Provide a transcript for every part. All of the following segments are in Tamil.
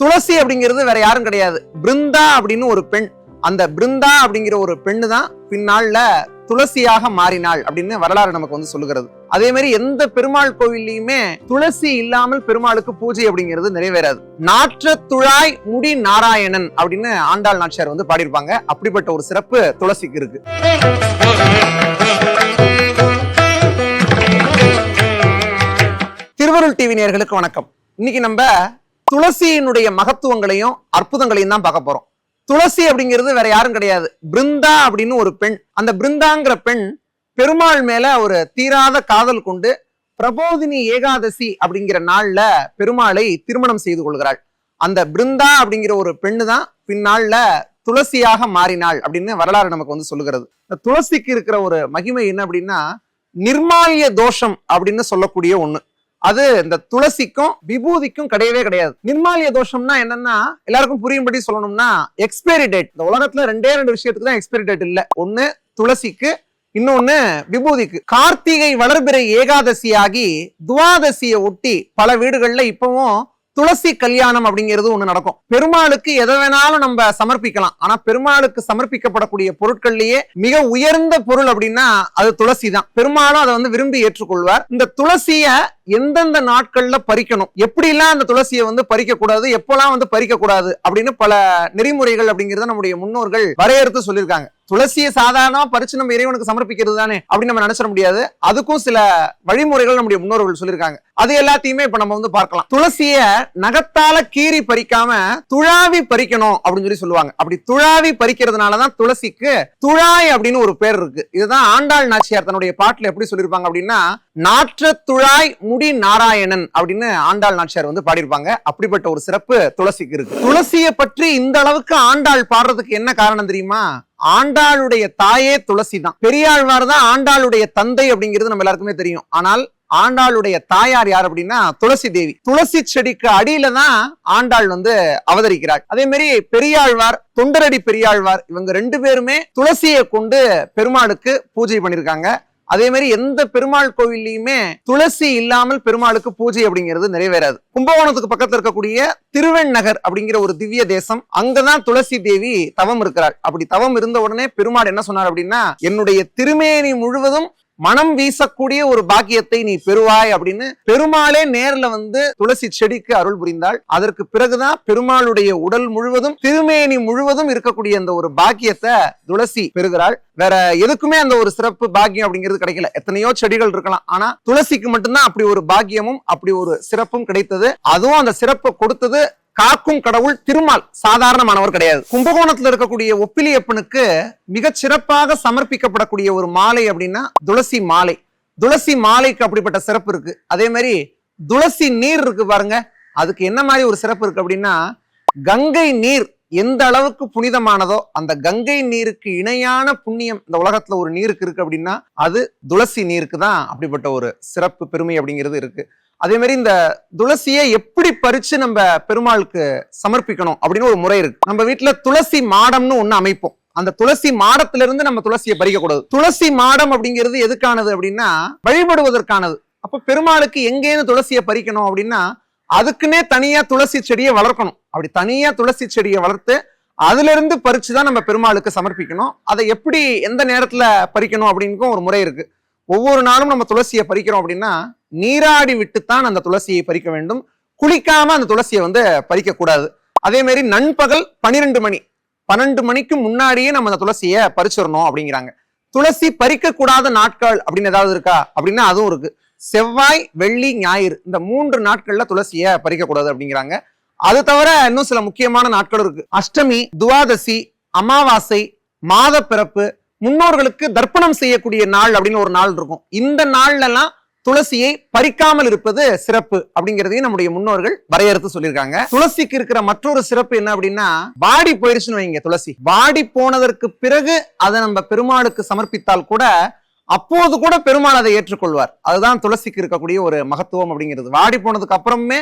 துளசி அப்படிங்கிறது வேற யாரும் கிடையாது. பிருந்தா அப்படின்னு ஒரு பெண். அந்த பிருந்தா அப்படிங்கிற ஒரு பெண்ணு தான் பின்னால துளசியாக மாறினாள் அப்படின்னு வரலாறு நமக்கு வந்து சொல்லுகிறது. அதே மாதிரி எந்த பெருமாள் கோவில்லையுமே துளசி இல்லாமல் பெருமாளுக்கு பூஜை அப்படிங்கிறது நிறைவேறாது. நாற்ற துழாய் முடி நாராயணன் அப்படின்னு ஆண்டாள் நாச்சியார் வந்து பாடியிருப்பாங்க. அப்படிப்பட்ட ஒரு சிறப்பு துளசிக்கு இருக்கு. திருவருள் டிவி நேயர்களுக்கு வணக்கம். இன்னைக்கு நம்ம துளசியினுடைய மகத்துவங்களையும் அற்புதங்களையும் தான் பார்க்க போறோம். துளசி அப்படிங்கிறது வேற யாரும் கிடையாது. பிருந்தா அப்படின்னு ஒரு பெண். அந்த பிருந்தாங்கிற பெண் பெருமாள் மேல ஒரு தீராத காதல் கொண்டு பிரபோதினி ஏகாதசி அப்படிங்கிற நாள்ல பெருமாளை திருமணம் செய்து கொள்கிறாள். அந்த பிருந்தா அப்படிங்கிற ஒரு பெண்ணு தான் பின்னாள்ல துளசியாக மாறினாள் அப்படின்னு வரலாறு நமக்கு வந்து சொல்லுகிறது. இந்த துளசிக்கு இருக்கிற ஒரு மகிமை என்ன அப்படின்னா நிர்மால்ய தோஷம் அப்படின்னு சொல்லக்கூடிய ஒண்ணு. அது இந்த துளசிக்கும் விபூதிக்கும் கிடையவே கிடையாது. நிர்மாலிய தோஷம்னா என்னன்னா எல்லாருக்கும் புரியும்படி சொல்லணும்னா எக்ஸ்பைரி டேட் இந்த உலகத்துல ரெண்டே ரெண்டு விஷயத்துக்கு தான் எக்ஸ்பைரி டேட் இல்ல. ஒண்ணு துளசிக்கு இன்னொன்னு விபூதிக்கு. கார்த்திகை வளர்பிறை ஏகாதசியாகி துவாதசியை ஒட்டி பல வீடுகள்ல இப்பவும் துளசி கல்யாணம் அப்படிங்கிறது ஒண்ணு நடக்கும். பெருமாளுக்கு எதை வேணாலும் நம்ம சமர்ப்பிக்கலாம். ஆனா பெருமாளுக்கு சமர்ப்பிக்கப்படக்கூடிய பொருட்கள்லயே மிக உயர்ந்த பொருள் அப்படின்னா அது துளசி தான் பெருமாளும் அதை வந்து விரும்பி ஏற்றுக்கொள்வார். இந்த துளசிய எந்தெந்த நாட்கள்ல பறிக்கணும்? எப்படிலாம் அந்த துளசியை வந்து பறிக்க கூடாது எப்பெல்லாம் வந்து பறிக்க கூடாது அப்படின்னு பல நெறிமுறைகள் அப்படிங்கறத நம்முடைய முன்னோர்கள் வரையறுத்து சொல்லியிருக்காங்க. துளசியை சாதாரணமா பறிச்சு நம்ம இறைவனுக்கு சமர்ப்பிக்கிறது தானே அப்படின்னு நம்ம நினைச்சிட முடியாது. அதுக்கும் சில வழிமுறைகள் நம்முடைய முன்னோர்கள் சொல்லியிருக்காங்க. அது எல்லாத்தையுமே இப்ப நம்ம வந்து பார்க்கலாம். துளசிய நகத்தால கீறி பறிக்காம துழாவி பறிக்கணும் அப்படின்னு சொல்லி சொல்லுவாங்க. அப்படி துழாவி பறிக்கிறதுனாலதான் துளசிக்கு துழாய் அப்படின்னு ஒரு பேர் இருக்கு. இதுதான் ஆண்டாள் நாச்சியார் தன்னுடைய பாட்டுல எப்படி சொல்லியிருப்பாங்க அப்படின்னா நாற்ற துழாய் முடி நாராயணன் அப்படின்னு ஆண்டாள் நாச்சியார் வந்து பாடியிருப்பாங்க. அப்படிப்பட்ட ஒரு சிறப்பு துளசிக்கு இருக்கு. துளசியை பற்றி இந்த அளவுக்கு ஆண்டாள் பாடுறதுக்கு என்ன காரணம் தெரியுமா? ஆண்டாளுடைய தாயே துளசி தான் பெரியாழ்வார் தான் ஆண்டாளுடைய தந்தை அப்படிங்கிறது நம்ம எல்லாருக்குமே தெரியும். ஆனால் ஆண்டாளுடைய தாயார் யார் அப்படின்னா துளசி தேவி. துளசி செடிக்கு அடியில தான் ஆண்டாள் வந்து அவதரிக்கிறாள். அதே மாதிரி பெரியாழ்வார் தொண்டரடி பெரியாழ்வார் இவங்க ரெண்டு பேருமே துளசியை கொண்டு பெருமாளுக்கு பூஜை பண்ணிருக்காங்க. அதே மாதிரி எந்த பெருமாள் கோவில்லையுமே துளசி இல்லாமல் பெருமாளுக்கு பூஜை அப்படிங்கிறது நிறைவேறாது. கும்பகோணத்துக்கு பக்கத்துல இருக்கக்கூடிய திருவெண்ணகர் அப்படிங்கிற ஒரு திவ்ய தேசம் அங்கதான் துளசி தேவி தவம் இருக்கிறாள். அப்படி தவம் இருந்த உடனே பெருமாள் என்ன சொன்னார் அப்படின்னா என்னுடைய திருமேனி முழுவதும் மனம் வீசக்கூடிய ஒரு பாக்கியத்தை நீ பெறுவாய் அப்படின்னு பெருமாளே நேர்ல வந்து துளசி செடிக்கு அருள் புரிந்தாள். அதற்கு பிறகுதான் பெருமாளுடைய உடல் முழுவதும் திருமேனி முழுவதும் இருக்கக்கூடிய அந்த ஒரு பாக்கியத்தை துளசி பெறுகிறாள். வேற எதுக்குமே அந்த ஒரு சிறப்பு பாக்கியம் அப்படிங்கிறது கிடைக்கல. எத்தனையோ செடிகள் இருக்கலாம். ஆனா துளசிக்கு மட்டும்தான் அப்படி ஒரு பாக்கியமும் அப்படி ஒரு சிறப்பும் கிடைத்தது. அதுவும் அந்த சிறப்பை கொடுத்தது காக்கும் கடவுள் திருமால் சாதாரணமானவர் கிடையாது. கும்பகோணத்துல இருக்கக்கூடிய ஒப்பிலியப்பனுக்கு மிக சிறப்பாக சமர்ப்பிக்கப்படக்கூடிய ஒரு மாலை அப்படின்னா துளசி மாலை. துளசி மாலைக்கு அப்படிப்பட்ட சிறப்பு இருக்கு. அதே மாதிரி துளசி நீர் இருக்கு பாருங்க. அதுக்கு என்ன மாதிரி ஒரு சிறப்பு இருக்கு அப்படின்னா கங்கை நீர் எந்த அளவுக்கு புனிதமானதோ அந்த கங்கை நீருக்கு இணையான புண்ணியம் இந்த உலகத்துல ஒரு நீருக்கு இருக்கு அப்படின்னா அது துளசி நீருக்கு தான் அப்படிப்பட்ட ஒரு சிறப்பு பெருமை அப்படிங்கிறது இருக்கு. அதே மாதிரி இந்த துளசியை எப்படி பறிச்சு நம்ம பெருமாளுக்கு சமர்ப்பிக்கணும் அப்படின்னு ஒரு முறை இருக்கு. நம்ம வீட்டுல துளசி மாடம்னு ஒண்ணு அமைப்போம். அந்த துளசி மாடத்துல இருந்து நம்ம துளசியை பறிக்க கூடாது துளசி மாடம் அப்படிங்கிறது எதுக்கானது அப்படின்னா வழிபடுவதற்கானது. அப்ப பெருமாளுக்கு எங்கேன்னு துளசியை பறிக்கணும் அப்படின்னா அதுக்குன்னே தனியா துளசி செடியை வளர்க்கணும். அப்படி தனியா துளசி செடியை வளர்த்து அதுல இருந்து பறிச்சு தான் நம்ம பெருமாளுக்கு சமர்ப்பிக்கணும். அதை எப்படி எந்த நேரத்துல பறிக்கணும் அப்படின்னு ஒரு முறை இருக்கு. ஒவ்வொரு நாளும் நம்ம துளசியை பறிக்கிறோம் அப்படின்னா நீராடி விட்டுத்தான் அந்த துளசியை பறிக்க வேண்டும். குளிக்காம அந்த துளசியை வந்து பறிக்க கூடாது. அதே மாதிரி நண்பகல் பனிரெண்டு மணி பன்னெண்டு மணிக்கு முன்னாடியே நம்ம அந்த துளசியை பறிச்சிடணும் அப்படிங்கிறாங்க. துளசி பறிக்கக்கூடாத நாட்கள் அப்படின்னு ஏதாவது இருக்கா? அப்படின்னா அதுவும் இருக்கு. செவ்வாய் வெள்ளி ஞாயிறு இந்த மூன்று நாட்கள்ல துளசியை பறிக்கக்கூடாது அப்படிங்கிறாங்க. அது தவிர இன்னும் சில முக்கியமான நாட்கள் இருக்கு. அஷ்டமி துவாதசி அமாவாசை மாத பிறப்பு முன்னோர்களுக்கு தர்ப்பணம் செய்யக்கூடிய நாள் அப்படின்னு ஒரு நாள் இருக்கும். இந்த நாள்ல எல்லாம் துளசியை பறிக்காமல் இருப்பது சிறப்பு அப்படிங்கிறதையும் நம்முடைய முன்னோர்கள் வரையறுத்து சொல்லியிருக்காங்க. துளசிக்கு இருக்கிற மற்றொரு சிறப்பு என்ன அப்படின்னா வாடி போயிருச்சுன்னு வைங்க துளசி. வாடி போனதற்கு பிறகு அதை நம்ம பெருமாளுக்கு சமர்ப்பித்தால் கூட அப்போது கூட பெருமாள் அதை ஏற்றுக்கொள்வார். அதுதான் துளசிக்கு இருக்கக்கூடிய ஒரு மகத்துவம் அப்படிங்கிறது. வாடி போனதுக்கு அப்புறமே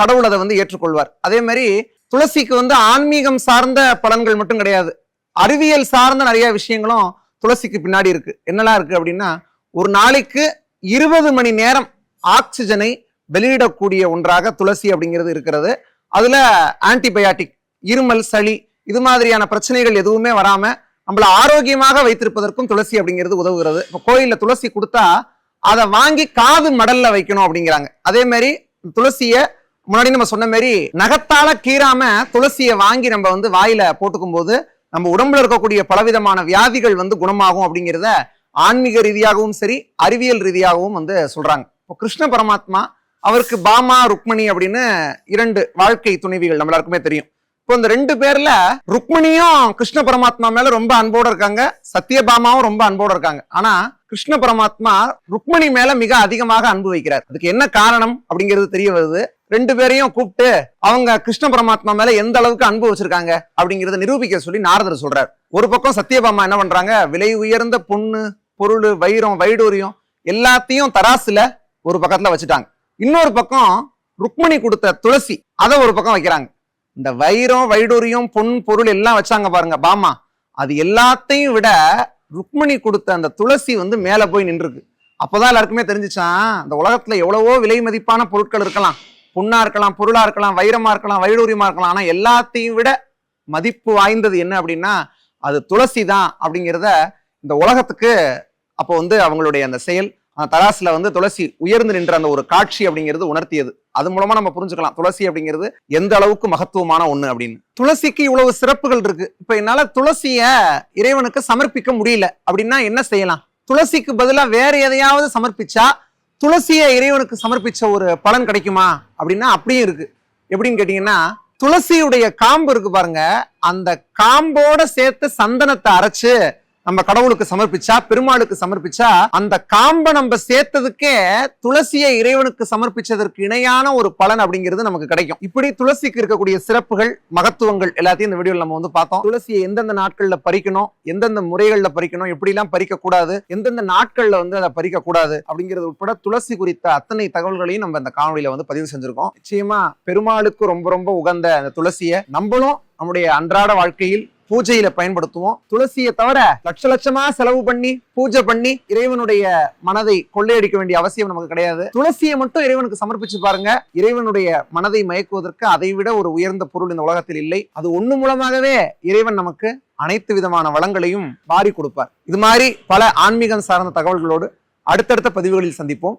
கடவுள் அதை வந்து ஏற்றுக்கொள்வார். அதே மாதிரி துளசிக்கு வந்து ஆன்மீகம் சார்ந்த பலன்கள் மட்டும் கிடையாது. அறிவியல் சார்ந்த நிறைய விஷயங்களும் துளசிக்கு பின்னாடி இருக்கு. என்னெல்லாம் இருக்கு அப்படின்னா ஒரு நாளைக்கு இருபது மணி நேரம் ஆக்சிஜனை வெளியிடக்கூடிய ஒன்றாக துளசி அப்படிங்கிறது இருக்கிறது. அதுல ஆன்டிபயாட்டிக் இருமல் சளி இது மாதிரியான பிரச்சனைகள் எதுவுமே வராம நம்மள ஆரோக்கியமாக வைத்திருப்பதற்கும் துளசி அப்படிங்கிறது உதவுகிறது. இப்போ கோயிலில் துளசி கொடுத்தா அதை வாங்கி காது மடல்ல வைக்கணும் அப்படிங்கிறாங்க. அதே மாதிரி துளசியை முன்னாடி நம்ம சொன்ன மாதிரி நகத்தால கீறாம துளசியை வாங்கி நம்ம வந்து வாயில போட்டுக்கும் போது நம்ம உடம்புல இருக்கக்கூடிய பலவிதமான வியாதிகள் வந்து குணமாகும் அப்படிங்கிறத ஆன்மீக ரீதியாகவும் சரி அறிவியல் ரீதியாகவும் வந்து சொல்றாங்க. இப்போ கிருஷ்ண பரமாத்மா அவருக்கு பாமா ருக்மணி அப்படின்னு இரண்டு வாழ்க்கை துணைவிகள் நம்ம எல்லாருக்குமே தெரியும். இப்போ இந்த ரெண்டு பேர்ல ருக்மணியும் கிருஷ்ண பரமாத்மா மேல ரொம்ப அன்போட இருக்காங்க சத்யபாமாவும் ரொம்ப அன்போட இருக்காங்க. ஆனா கிருஷ்ண பரமாத்மா ருக்மணி மேல மிக அதிகமாக அன்பு வைக்கிறார். அதுக்கு என்ன காரணம் அப்படிங்கிறது தெரிய வருது. ரெண்டு பேரையும் கூப்பிட்டு அவங்க கிருஷ்ண பரமாத்மா மேல எந்த அளவுக்கு அன்பு வச்சிருக்காங்க அப்படிங்கறத நிரூபிக்க சொல்லி நாரதர் சொல்றார். ஒரு பக்கம் சத்யபாமா என்ன பண்றாங்க விலை உயர்ந்த பொண்ணு பொருள் வைரம் வைடூரியம் எல்லாத்தையும் தராசுல ஒரு பக்கத்துல வச்சுட்டாங்க. இன்னொரு பக்கம் ருக்மணி கொடுத்த துளசி அதை ஒரு பக்கம் வைக்கிறாங்க. இந்த வைரம் வைடூரியம் பொன் பொருள் எல்லாம் வச்சாங்க பாருங்க பாமா. அது எல்லாத்தையும் விட ருக்மணி கொடுத்த அந்த துளசி வந்து மேல போய் நின்றுருக்கு. அப்போதான் எல்லாருக்குமே தெரிஞ்சுச்சான் இந்த உலகத்துல எவ்வளவோ விலை மதிப்பான பொருட்கள் இருக்கலாம். பொண்ணா இருக்கலாம் பொருளா இருக்கலாம் வைரமா இருக்கலாம் வைடூரியமா இருக்கலாம். ஆனா எல்லாத்தையும் விட மதிப்பு வாய்ந்தது என்ன அப்படின்னா அது துளசி தான் அப்படிங்கிறத இந்த உலகத்துக்கு அப்போ வந்து அவங்களுடைய அந்த செயல் தராசுல வந்து துளசி உயர்ந்து நின்ற அந்த ஒரு காட்சி அப்படிங்கிறது உணர்த்தியது. அது மூலமா நம்ம புரிஞ்சுக்கலாம். துளசி அப்படிங்கிறது எந்த அளவுக்கு மகத்துவமான ஒண்ணு அப்படின்னு. துளசிக்கு இவ்வளவு சிறப்புகள் இருக்கு. இப்ப என்னால துளசிய இறைவனுக்கு சமர்ப்பிக்க முடியல அப்படின்னா என்ன செய்யலாம்? துளசிக்கு பதிலா வேற எதையாவது சமர்ப்பிச்சா துளசியை இறைவனுக்கு சமர்ப்பிச்ச ஒரு பலன் கிடைக்குமா அப்படின்னா அப்படியும் இருக்கு. எப்படின்னு கேட்டீங்கன்னா துளசியுடைய காம்பு இருக்கு பாருங்க. அந்த காம்போட சேர்த்து சந்தனத்தை அரைச்சு நம்ம கடவுளுக்கு சமர்ப்பிச்சா பெருமாளுக்கு சமர்ப்பிச்சா அந்த காம்பை நம்ம சேர்த்ததுக்கே துளசியை இறைவனுக்கு சமர்ப்பிச்சதற்கு இணையான ஒரு பலன் அப்படிங்கிறது நமக்கு கிடைக்கும். இப்படி துளசிக்கு இருக்கக்கூடிய சிறப்புகள் மகத்துவங்கள் எல்லாத்தையும் இந்த வீடியோல நம்ம வந்து பார்த்தோம். துளசியை எந்தெந்த நாட்கள்ல பறிக்கணும் எந்தெந்த முறைகள்ல பறிக்கணும் எப்படி எல்லாம் பறிக்க கூடாது எந்தெந்த நாட்கள்ல வந்து அதை பறிக்க கூடாது அப்படிங்கிறது உட்பட துளசி குறித்த அத்தனை தகவல்களையும் நம்ம இந்த காணொலியில வந்து பதிவு செஞ்சிருக்கோம். நிச்சயமா பெருமாளுக்கு ரொம்ப ரொம்ப உகந்த அந்த துளசியை நம்மளும் நம்முடைய அன்றாட வாழ்க்கையில் பூஜையில பயன்படுத்துவோம். துளசியை தவிர லட்ச லட்சமா செலவு பண்ணி பூஜை பண்ணி இறைவனுடைய மனதை கொள்ளையடிக்க வேண்டிய அவசியம் நமக்கு கிடையாது. துளசியை மட்டும் இறைவனுக்கு சமர்ப்பிச்சு பாருங்க. இறைவனுடைய மனதை மயக்குவதற்கு அதை விட ஒரு உயர்ந்த பொருள் இந்த உலகத்தில் இல்லை. அது ஒண்ணு மூலமாகவே இறைவன் நமக்கு அனைத்து விதமான வளங்களையும் வாரி கொடுப்பார். இது மாதிரி பல ஆன்மீகம் சார்ந்த தகவல்களோடு அடுத்தடுத்த பதிவுகளில் சந்திப்போம்.